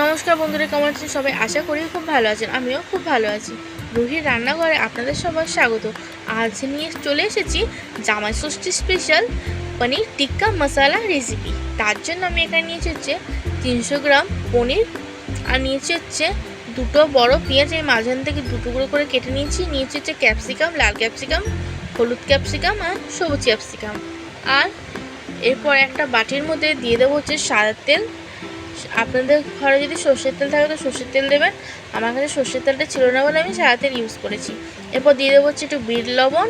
নমস্কার বন্ধুরা, কেমন আছেন সবাই? আশা করি খুব ভালো আছেন, আমিও খুব ভালো আছি। রুহির রান্নাঘরে আপনাদের সবার স্বাগত। আজ নিয়ে চলে এসেছি জামাই ষষ্ঠী স্পেশাল পনির টিক্কা মশালা রেসিপি তার জন্য আমি এখানে নিয়েছি হচ্ছে তিনশো গ্রাম পনির, আর নিয়েছি হচ্ছে দুটো বড় পেঁয়াজ, এই মাঝখান থেকে টুকরো করে কেটে নিয়েছি। নিয়েছি হচ্ছে ক্যাপসিকাম লাল ক্যাপসিকাম হলুদ ক্যাপসিকাম আর সবুজ ক্যাপসিকাম আর এরপর একটা বাটির মধ্যে দিয়ে দেবো হচ্ছে সাদা তেল আপনাদের ঘরে যদি সর্ষের তেল থাকে তো সর্ষের তেল দেবেন। আমার কাছে সর্ষের তেলটা ছিল না বলে আমি সারা তেল ইউজ করেছি। এরপর দিয়ে দেবো হচ্ছে একটু বিট লবণ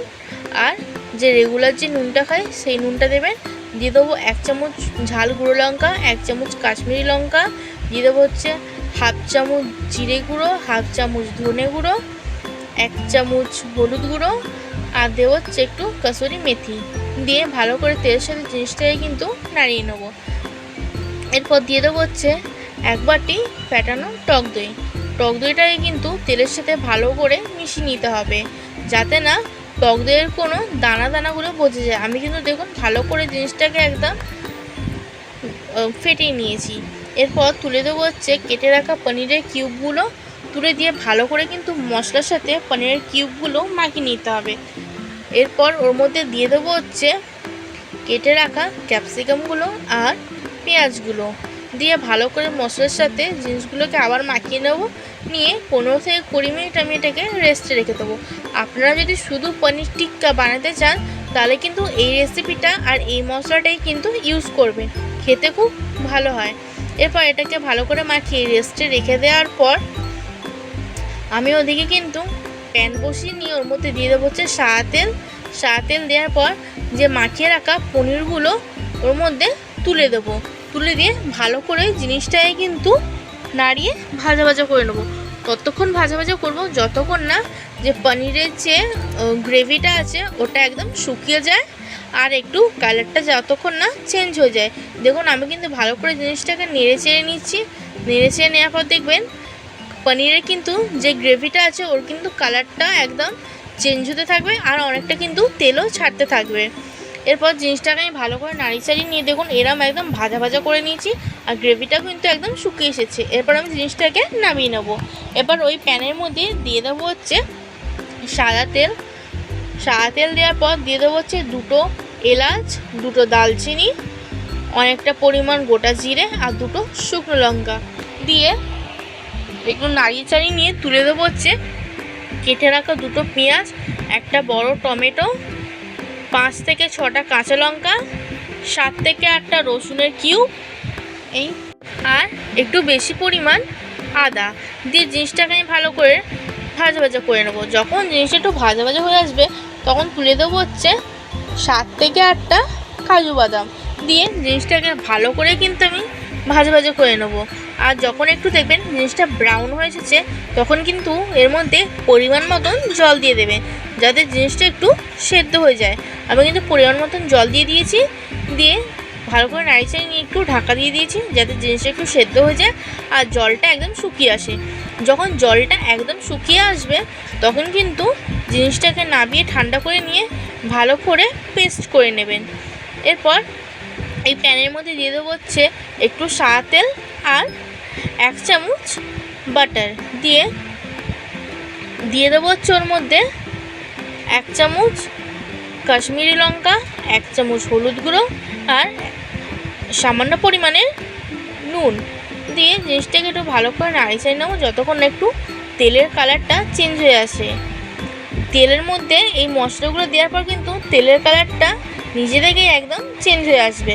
আর যে রেগুলার যে নুনটা খাই সেই নুনটা দেবেন। দিয়ে দেবো এক চামচ ঝাল গুঁড়ো লঙ্কা, এক চামচ কাশ্মীরি লঙ্কা, দিয়ে দেবো হচ্ছে হাফ চামচ জিরে গুঁড়ো, হাফ চামচ ধনে গুঁড়ো, এক চামচ হলুদ গুঁড়ো আর দেবো হচ্ছে একটু কাসুরি মেথি। দিয়ে ভালো করে তেলের সাথে জিনিসটাকে কিন্তু নাড়িয়ে নেব। এরপর দিয়ে দেবো হচ্ছে এক বাটি ফ্যাটানো টক দই। টক দইটাকে কিন্তু তেলের সাথে ভালো করে মিশিয়ে নিতে হবে, যাতে না টক দইয়ের কোনো দানা দানাগুলো বোঝে যায়। আমি কিন্তু দেখুন ভালো করে জিনিসটাকে একদম ফেটিয়ে নিয়েছি। এরপর তুলে দেবো হচ্ছে কেটে রাখা পনিরের কিউবগুলো। তুলে দিয়ে ভালো করে কিন্তু মশলার সাথে পনিরের কিউবগুলো মাখিয়ে নিতে হবে। এরপর ওর মধ্যে দিয়ে দেবো হচ্ছে কেটে রাখা ক্যাপসিকামগুলো আর পেঁয়াজগুলো দিয়ে ভালো করে মশলার সাথে জিনিসগুলোকে আবার মাখিয়ে নেব। নিয়ে পনেরো থেকে কুড়ি মিনিট আমি এটাকে রেস্টে রেখে দেবো। আপনারা যদি শুধু পনির টিক্কা বানাতে চান, তাহলে কিন্তু এই রেসিপিটা আর এই মশলাটাই কিন্তু ইউজ করবেন। খেতে খুব ভালো হয়। এরপর এটাকে ভালো করে মাখিয়ে রেস্টে রেখে দেওয়ার পর আমি ওদিকে কিন্তু প্যান বসিয়ে নিয়ে ওর মধ্যে দিয়ে দেবো হচ্ছে সাদা তেল। সাদা তেল দেওয়ার পর যে মাখিয়ে রাখা পনিরগুলো, ওর মধ্যে তুলে দেবো। তুলে দিয়ে ভালো করে জিনিসটাকে কিন্তু নাড়িয়ে ভাজা ভাজা করে নেব। ততক্ষণ ভাজা ভাজা করব, যতক্ষণ না যে পনিরের যে গ্রেভিটা আছে, ওটা একদম শুকিয়ে যায় আর একটু কালারটা যতক্ষণ না চেঞ্জ হয়ে যায়। দেখুন, আমি কিন্তু ভালো করে জিনিসটাকে নেড়ে চেড়ে নিচ্ছি। নেড়ে চেড়ে নেওয়ার পর দেখবেন, পনিরের কিন্তু যে গ্রেভিটা আছে, ওর কিন্তু কালারটা একদম চেঞ্জ হতে থাকবে আর অনেকটা কিন্তু তেলও ছাড়তে থাকবে। এরপর জিনিসটাকে আমি ভালো করে নাড়ি চাড়িয়ে নিয়ে দেখুন, এরম একদম ভাজা ভাজা করে নিয়েছি আর গ্রেভিটা কিন্তু একদম শুকিয়ে এসেছে। এরপর আমি জিনিসটাকে নামিয়ে নেব। এবার ওই প্যানের মধ্যে দিয়ে দেবো হচ্ছে সাদা তেল। সাদা তেল দেওয়ার পর দিয়ে দেবো হচ্ছে দুটো এলাচ, দুটো দালচিনি, অনেকটা পরিমাণ গোটা জিরে আর দুটো শুকনো লঙ্কা। দিয়ে একটু নাড়িয়ে চাড়িয়ে নিয়ে তুলে দেবো হচ্ছে কেটে রাখা দুটো পেঁয়াজ, একটা বড় টমেটো পাঁচ থেকে ছটা কাঁচা লঙ্কা, সাত থেকে আটটা রসুনের কিউব, এই, আর একটু বেশি পরিমাণ আদা। দিয়ে জিনিসটাকে আমি ভালো করে ভাজা ভাজা করে নেব। যখন জিনিসটা একটু ভাজা ভাজা হয়ে আসবে, তখন তুলে দেবো হচ্ছে সাত থেকে আটটা কাজু বাদাম। দিয়ে জিনিসটাকে ভালো করে কিন্তু আমি ভাজা ভাজা করে নেব। আর যখন একটু দেখবেন জিনিসটা ব্রাউন হয়ে এসেছে, তখন কিন্তু এর মধ্যে পরিমাণ মতন জল দিয়ে দেবেন যাতে জিনিসটা একটু সেদ্ধ হয়ে যায়। আমি কিন্তু পরিমাণ মতন জল দিয়ে দিয়েছি, দিয়ে ভালো করে নাড়ি চাড়িয়ে নিয়ে একটু ঢাকা দিয়ে দিয়েছি যাতে জিনিসটা একটু সেদ্ধ হয়ে যায় আর জলটা একদম শুকিয়ে আসে। যখন জলটা একদম শুকিয়ে আসবে, তখন কিন্তু জিনিসটাকে নাবিয়ে ঠান্ডা করে নিয়ে ভালো করে পেস্ট করে নেবেন। এরপর এই প্যানের মধ্যে দিয়ে দেবো হচ্ছে একটু সাদা তেল আর এক চামচ বাটার। দিয়ে দিয়ে দেবো হচ্ছে ওর মধ্যে এক চামচ কাশ্মীরি লঙ্কা, এক চামচ হলুদ গুঁড়ো আর সামান্য পরিমাণে নুন। দিয়ে জিনিসটাকে একটু ভালো করে নাড়ি চাই নেব যতক্ষণ না একটু তেলের কালারটা চেঞ্জ হয়ে আসে। তেলের মধ্যে এই মশলাগুলো দেওয়ার পর কিন্তু তেলের কালারটা নিজে থেকেই একদম চেঞ্জ হয়ে আসবে।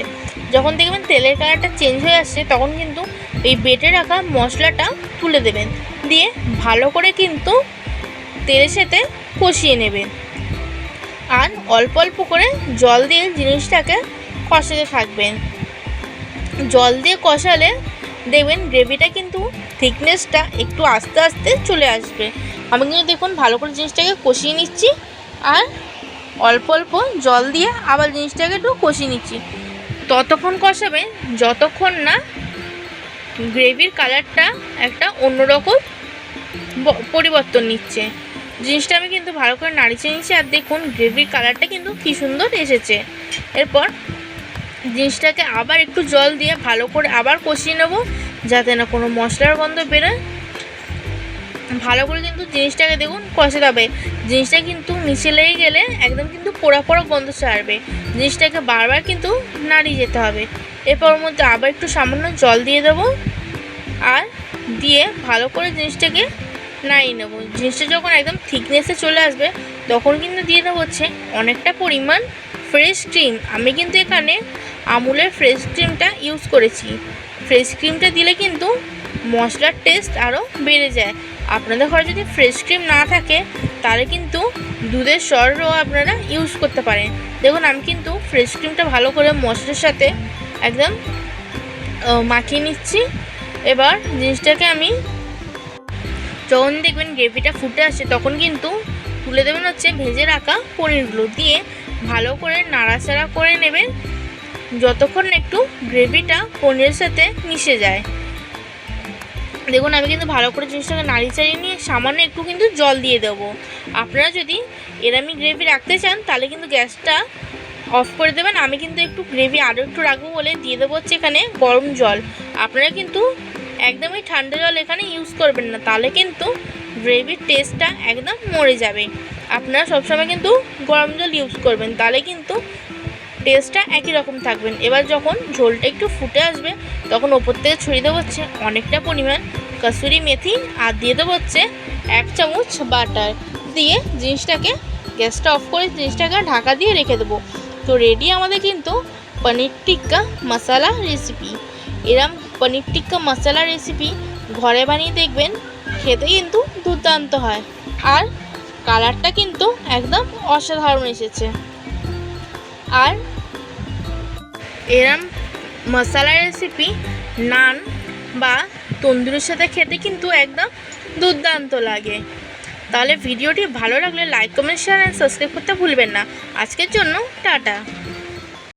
যখন দেখবেন তেলের কালারটা চেঞ্জ হয়ে আসছে, তখন কিন্তু এই বেটে রাখা মশলাটা তুলে দেবেন। দিয়ে ভালো করে কিন্তু তেলের সাথে কষিয়ে নেবেন আর অল্প অল্প করে জল দিয়ে জিনিসটাকে কষাতে থাকবেন। জল দিয়ে কষালে দেখবেন গ্রেভিটা কিন্তু থিকনেসটা একটু আস্তে আস্তে চলে আসবে। আমি কিন্তু দেখুন ভালো করে জিনিসটাকে কষিয়ে নিচ্ছি আর অল্প অল্প জল দিয়ে আবার জিনিসটাকে একটু কষিয়ে নিচ্ছি। ততক্ষণ কষাবেন যতক্ষণ না গ্রেভির কালারটা একটা অন্যরকম পরিবর্তন নিচ্ছে। জিনিসটা আমি কিন্তু ভালো করে নাড়িয়ে নিয়েছি, আর দেখুন গ্রেভির কালারটা কিন্তু কী সুন্দর এসেছে। এরপর জিনিসটাকে আবার একটু জল দিয়ে ভালো করে আবার কষিয়ে নেব, যাতে না কোনো মশলার গন্ধ বেরোয়। ভালো করে কিন্তু জিনিসটাকে দেখুন কষাতে হবে। জিনিসটা কিন্তু নিচে লেগে গেলে একদম কিন্তু পোড়া পোড়া গন্ধ ছাড়বে। জিনিসটাকে বারবার কিন্তু নাড়িয়ে যেতে হবে। এরপর মধ্যে আবার একটু সামান্য জল দিয়ে দেবো, আর দিয়ে ভালো করে জিনিসটাকে নাড়িয়ে নেব। জিনিসটা যখন একদম থিকনেসে চলে আসবে, তখন কিন্তু দিয়ে দেবো হচ্ছে অনেকটা পরিমাণ ফ্রেশ ক্রিম আমি কিন্তু এখানে আমুলের ফ্রেশ ক্রিমটা ইউজ করেছি। ফ্রেশ ক্রিমটা দিলে কিন্তু মশলার টেস্ট আরও বেড়ে যায়। আপনাদের ঘরে যদি ফ্রেশ ক্রিম না থাকে, তাহলে কিন্তু দুধের সরও আপনারা ইউজ করতে পারেন। দেখুন, আমি কিন্তু ফ্রেশ ক্রিমটা ভালো করে মশলার সাথে একদম মাখিয়ে নিচ্ছি। এবার জিনিসটাকে আমি যখন দেখবেন গ্রেভিটা ফুটে আসে তখন কিন্তু তুলে দেবেন হচ্ছে ভেজে রাখা পনিরগুলো। দিয়ে ভালো করে নাড়াচাড়া করে নেবেন, যতক্ষণ একটু গ্রেভিটা পনিরের সাথে মিশে যায়। দেখুন, আমি কিন্তু ভালো করে জিনিসটাকে নাড়ি চাড়িয়ে নিয়ে সামান্য একটু কিন্তু জল দিয়ে দেবো। আপনারা যদি এরামি গ্রেভি রাখতে চান, তাহলে কিন্তু গ্যাসটা অফ করে দেবেন। আমি কিন্তু একটু গ্রেভি আরও একটু রাখব বলে দিয়ে দেবো হচ্ছে এখানে গরম জল। আপনারা কিন্তু একদমই ঠান্ডা জল এখানে ইউজ করবেন না। তাহলে কিন্তু গ্রেভির টেস্টটা একদম মরে যাবে। আপনারা সবসময় কিন্তু গরম জল ইউজ করবেন। তাহলে কিন্তু টেস্টটা একই রকম থাকবেন। এবার যখন ঝোলটা একটু ফুটে আসবে, তখন ওপর থেকে ছড়িয়ে দেবো হচ্ছে অনেকটা পরিমাণ কসুরি মেথি আর দিয়ে দেবো হচ্ছে এক চামচ বাটার দিয়ে জিনিসটাকে গ্যাসটা অফ করে জিনিসটাকে ঢাকা দিয়ে রেখে দেবো। তো রেডি আমাদের কিন্তু পনির টিক্কা মশালা রেসিপি এরম পনির টিক্কা মশালা রেসিপি ঘরে বানিয়ে দেখবেন খেতে কিন্তু দুর্দান্ত হয়। আর কালারটা কিন্তু একদম অসাধারণ এসেছে। আর এরম মশালা রেসিপি নান বা তন্দুরের সাথে খেতে কিন্তু একদম দুর্দান্ত লাগে। তাহলে ভিডিওটি ভালো লাগলে like comment share and subscribe করতে ভুলবেন না। আজকের জন্য টাটা।